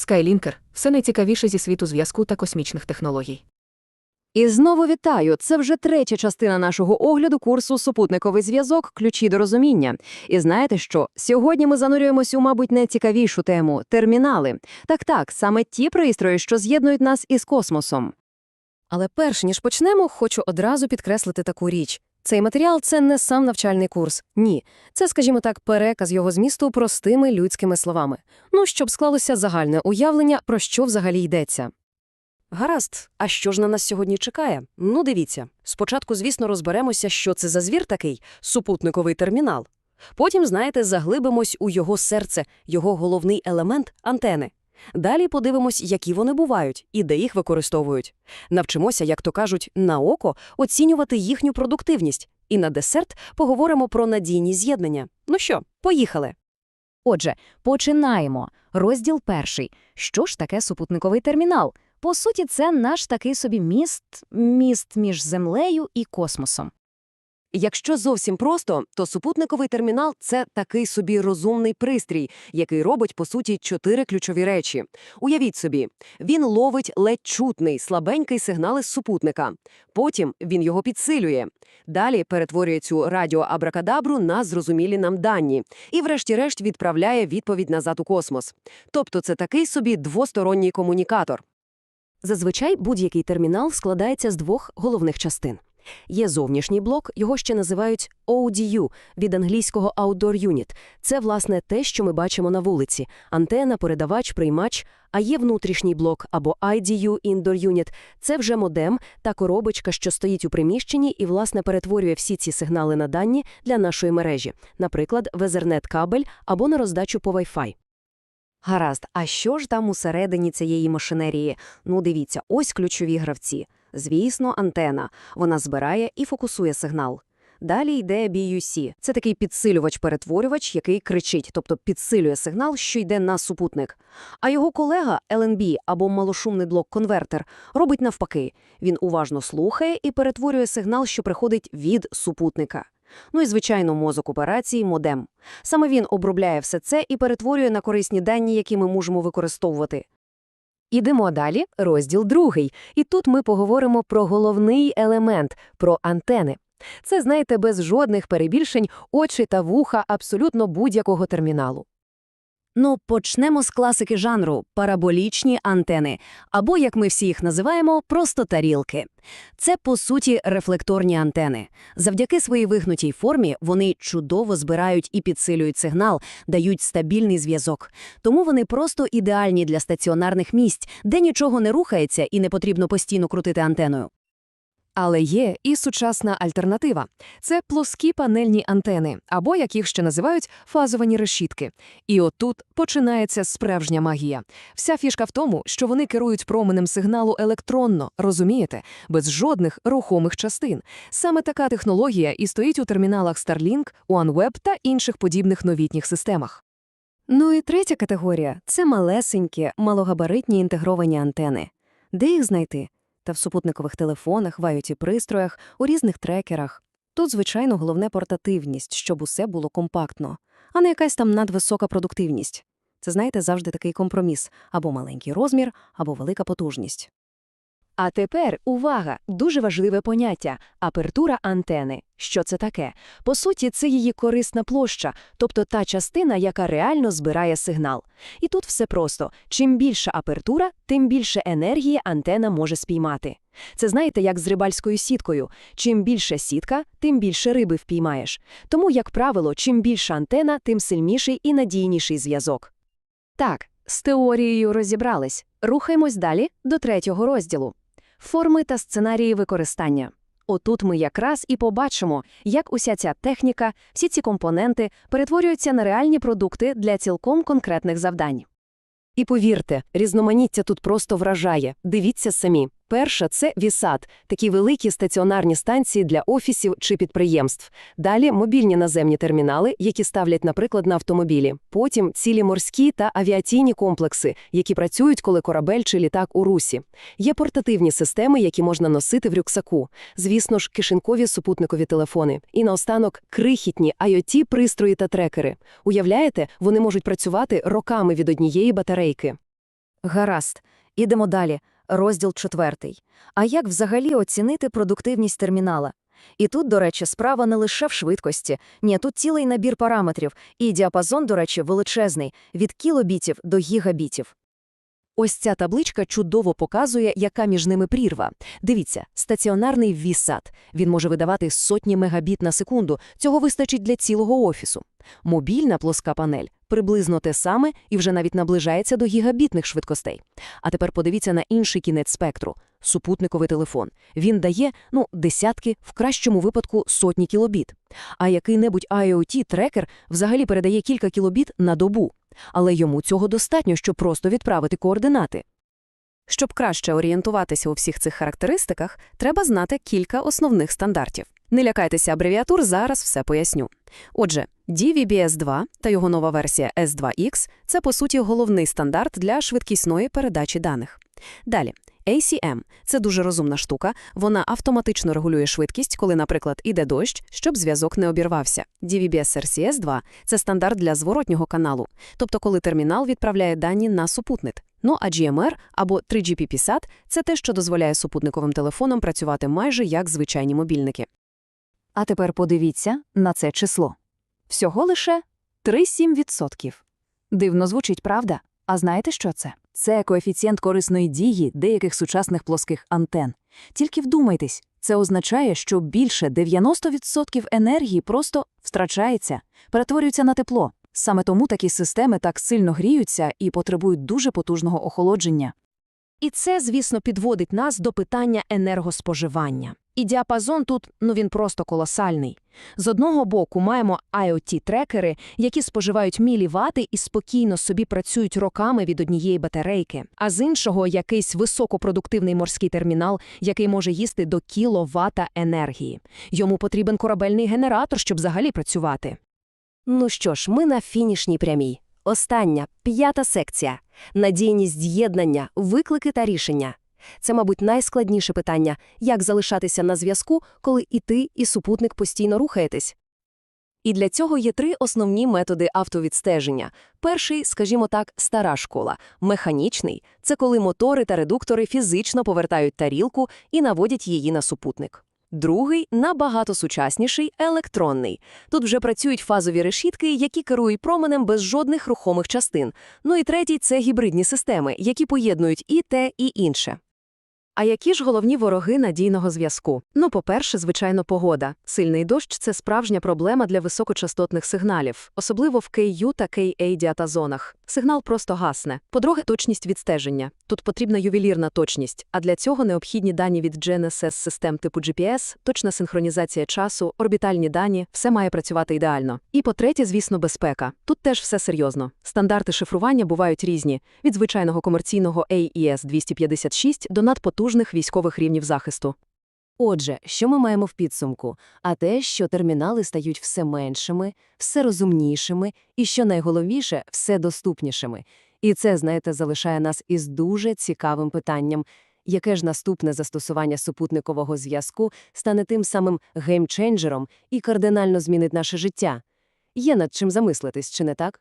Skylінкер – все найцікавіше зі світу зв'язку та космічних технологій. І знову вітаю! Це вже третя частина нашого огляду курсу «Супутниковий зв'язок. Ключі до розуміння». І знаєте що? Сьогодні ми занурюємось у, мабуть, найцікавішу тему – термінали. Так-так, саме ті пристрої, що з'єднують нас із космосом. Але перш ніж почнемо, хочу одразу підкреслити таку річ. Цей матеріал – це не сам навчальний курс. Ні. Це, скажімо так, переказ його змісту простими людськими словами. Ну, щоб склалося загальне уявлення, про що взагалі йдеться. Гаразд, а що ж на нас сьогодні чекає? Ну, дивіться. Спочатку, звісно, розберемося, що це за звір такий – супутниковий термінал. Потім, знаєте, заглибимось у його серце, його головний елемент – антени. Далі подивимось, які вони бувають і де їх використовують. Навчимося, як то кажуть, на око оцінювати їхню продуктивність. І на десерт поговоримо про надійні з'єднання. Ну що, поїхали. Отже, починаємо. Розділ перший. Що ж таке супутниковий термінал? По суті, це наш такий собі міст, міст між Землею і космосом. Якщо зовсім просто, то супутниковий термінал – це такий собі розумний пристрій, який робить, по суті, чотири ключові речі. Уявіть собі, він ловить ледь чутний, слабенький сигнал із супутника. Потім він його підсилює. Далі перетворює цю радіоабракадабру на зрозумілі нам дані. І врешті-решт відправляє відповідь назад у космос. Тобто це такий собі двосторонній комунікатор. Зазвичай будь-який термінал складається з двох головних частин. Є зовнішній блок, його ще називають ODU, від англійського Outdoor Unit. Це, власне, те, що ми бачимо на вулиці – антена, передавач, приймач. А є внутрішній блок або IDU Indoor Unit – це вже модем та коробочка, що стоїть у приміщенні і, власне, перетворює всі ці сигнали на дані для нашої мережі, наприклад, в Ethernet-кабель або на роздачу по Wi-Fi. Гаразд, а що ж там усередині цієї машинерії? Ну, дивіться, ось ключові гравці. Звісно, антена. Вона збирає і фокусує сигнал. Далі йде BUC. Це такий підсилювач-перетворювач, який кричить, тобто підсилює сигнал, що йде на супутник. А його колега LNB або малошумний блок-конвертер робить навпаки. Він уважно слухає і перетворює сигнал, що приходить від супутника. Ну і, звичайно, мозок операції – модем. Саме він обробляє все це і перетворює на корисні дані, які ми можемо використовувати. Ідемо далі, розділ другий. І тут ми поговоримо про головний елемент – про антени. Це, знаєте, без жодних перебільшень очі та вуха абсолютно будь-якого терміналу. Ну, почнемо з класики жанру – параболічні антени, або, як ми всі їх називаємо, просто тарілки. Це, по суті, рефлекторні антени. Завдяки своїй вигнутій формі вони чудово збирають і підсилюють сигнал, дають стабільний зв'язок. Тому вони просто ідеальні для стаціонарних місць, де нічого не рухається і не потрібно постійно крутити антеною. Але є і сучасна альтернатива – це плоскі панельні антени, або, як їх ще називають, фазовані решітки. І отут починається справжня магія. Вся фішка в тому, що вони керують променем сигналу електронно, розумієте, без жодних рухомих частин. Саме така технологія і стоїть у терміналах Starlink, OneWeb та інших подібних новітніх системах. Ну і третя категорія – це малесенькі, малогабаритні інтегровані антени. Де їх знайти? Та в супутникових телефонах, в IoT-пристроях, у різних трекерах. Тут, звичайно, головне портативність, щоб усе було компактно, а не якась там надвисока продуктивність. Це, знаєте, завжди такий компроміс – або маленький розмір, або велика потужність. А тепер увага, дуже важливе поняття апертура антени. Що це таке? По суті, це її корисна площа, тобто та частина, яка реально збирає сигнал. І тут все просто: чим більша апертура, тим більше енергії антена може спіймати. Це знаєте, як з рибальською сіткою. Чим більше сітка, тим більше риби впіймаєш. Тому, як правило, чим більша антена, тим сильніший і надійніший зв'язок. Так, з теорією розібрались. Рухаємось далі до третього розділу. Форми та сценарії використання. Отут ми якраз і побачимо, як уся ця техніка, всі ці компоненти перетворюються на реальні продукти для цілком конкретних завдань. І повірте, різноманіття тут просто вражає. Дивіться самі. Перша – це вісад, такі великі стаціонарні станції для офісів чи підприємств. Далі – мобільні наземні термінали, які ставлять, наприклад, на автомобілі. Потім – цілі морські та авіаційні комплекси, які працюють, коли корабель чи літак у русі. Є портативні системи, які можна носити в рюксаку. Звісно ж, кишенькові супутникові телефони. І наостанок – крихітні IoT-пристрої та трекери. Уявляєте, вони можуть працювати роками від однієї батарейки. Гаразд. Ідемо далі. Розділ четвертий. А як взагалі оцінити продуктивність термінала? І тут, до речі, справа не лише в швидкості. Ні, тут цілий набір параметрів. І діапазон, до речі, величезний – від кілобітів до гігабітів. Ось ця табличка чудово показує, яка між ними прірва. Дивіться, стаціонарний VSAT. Він може видавати сотні мегабіт на секунду. Цього вистачить для цілого офісу. Мобільна плоска панель приблизно те саме і вже навіть наближається до гігабітних швидкостей. А тепер подивіться на інший кінець спектру – супутниковий телефон. Він дає, ну, десятки, в кращому випадку сотні кілобіт. А який-небудь IoT-трекер взагалі передає кілька кілобіт на добу. Але йому цього достатньо, щоб просто відправити координати. Щоб краще орієнтуватися у всіх цих характеристиках, треба знати кілька основних стандартів. Не лякайтеся абревіатур, зараз все поясню. Отже, DVB-S2 та його нова версія S2X – це, по суті, головний стандарт для швидкісної передачі даних. Далі, ACM – це дуже розумна штука, вона автоматично регулює швидкість, коли, наприклад, іде дощ, щоб зв'язок не обірвався. DVB-SRCS2 – це стандарт для зворотнього каналу, тобто коли термінал відправляє дані на супутник. Ну а GMR або 3GPP-SAT – це те, що дозволяє супутниковим телефонам працювати майже як звичайні мобільники. А тепер подивіться на це число. Всього лише 3-7%. Дивно звучить, правда? А знаєте, що це? Це коефіцієнт корисної дії деяких сучасних плоских антен. Тільки вдумайтесь, це означає, що більше 90% енергії просто втрачається, перетворюється на тепло. Саме тому такі системи так сильно гріються і потребують дуже потужного охолодження. І це, звісно, підводить нас до питання енергоспоживання. І діапазон тут, ну він просто колосальний. З одного боку маємо IoT-трекери, які споживають мілівати і спокійно собі працюють роками від однієї батарейки, а з іншого якийсь високопродуктивний морський термінал, який може їсти до кіловата енергії. Йому потрібен корабельний генератор, щоб взагалі працювати. Ну що ж, ми на фінішній прямій. Остання, п'ята секція. Надійність з'єднання, виклики та рішення. Це, мабуть, найскладніше питання – як залишатися на зв'язку, коли і ти, і супутник постійно рухаєтесь. І для цього є три основні методи автовідстеження. Перший, скажімо так, стара школа. Механічний – це коли мотори та редуктори фізично повертають тарілку і наводять її на супутник. Другий, набагато сучасніший, електронний. Тут вже працюють фазові решітки, які керують променем без жодних рухомих частин. Ну і третій – це гібридні системи, які поєднують і те, і інше. А які ж головні вороги надійного зв'язку? Ну, по-перше, звичайно, погода. Сильний дощ – це справжня проблема для високочастотних сигналів, особливо в KU та KA діатазонах. Сигнал просто гасне. По-друге, точність відстеження. Тут потрібна ювелірна точність, а для цього необхідні дані від GNSS-систем типу GPS, точна синхронізація часу, орбітальні дані – все має працювати ідеально. І по-третє, звісно, безпека. Тут теж все серйозно. Стандарти шифрування бувають різні – від звичайного комерційного AES-256 до надпотужних військових рівнів захисту. Отже, що ми маємо в підсумку? А те, що термінали стають все меншими, все розумнішими і, що найголовніше, все доступнішими. І це, знаєте, залишає нас із дуже цікавим питанням, яке ж наступне застосування супутникового зв'язку стане тим самим геймченджером і кардинально змінить наше життя? Є над чим замислитись, чи не так?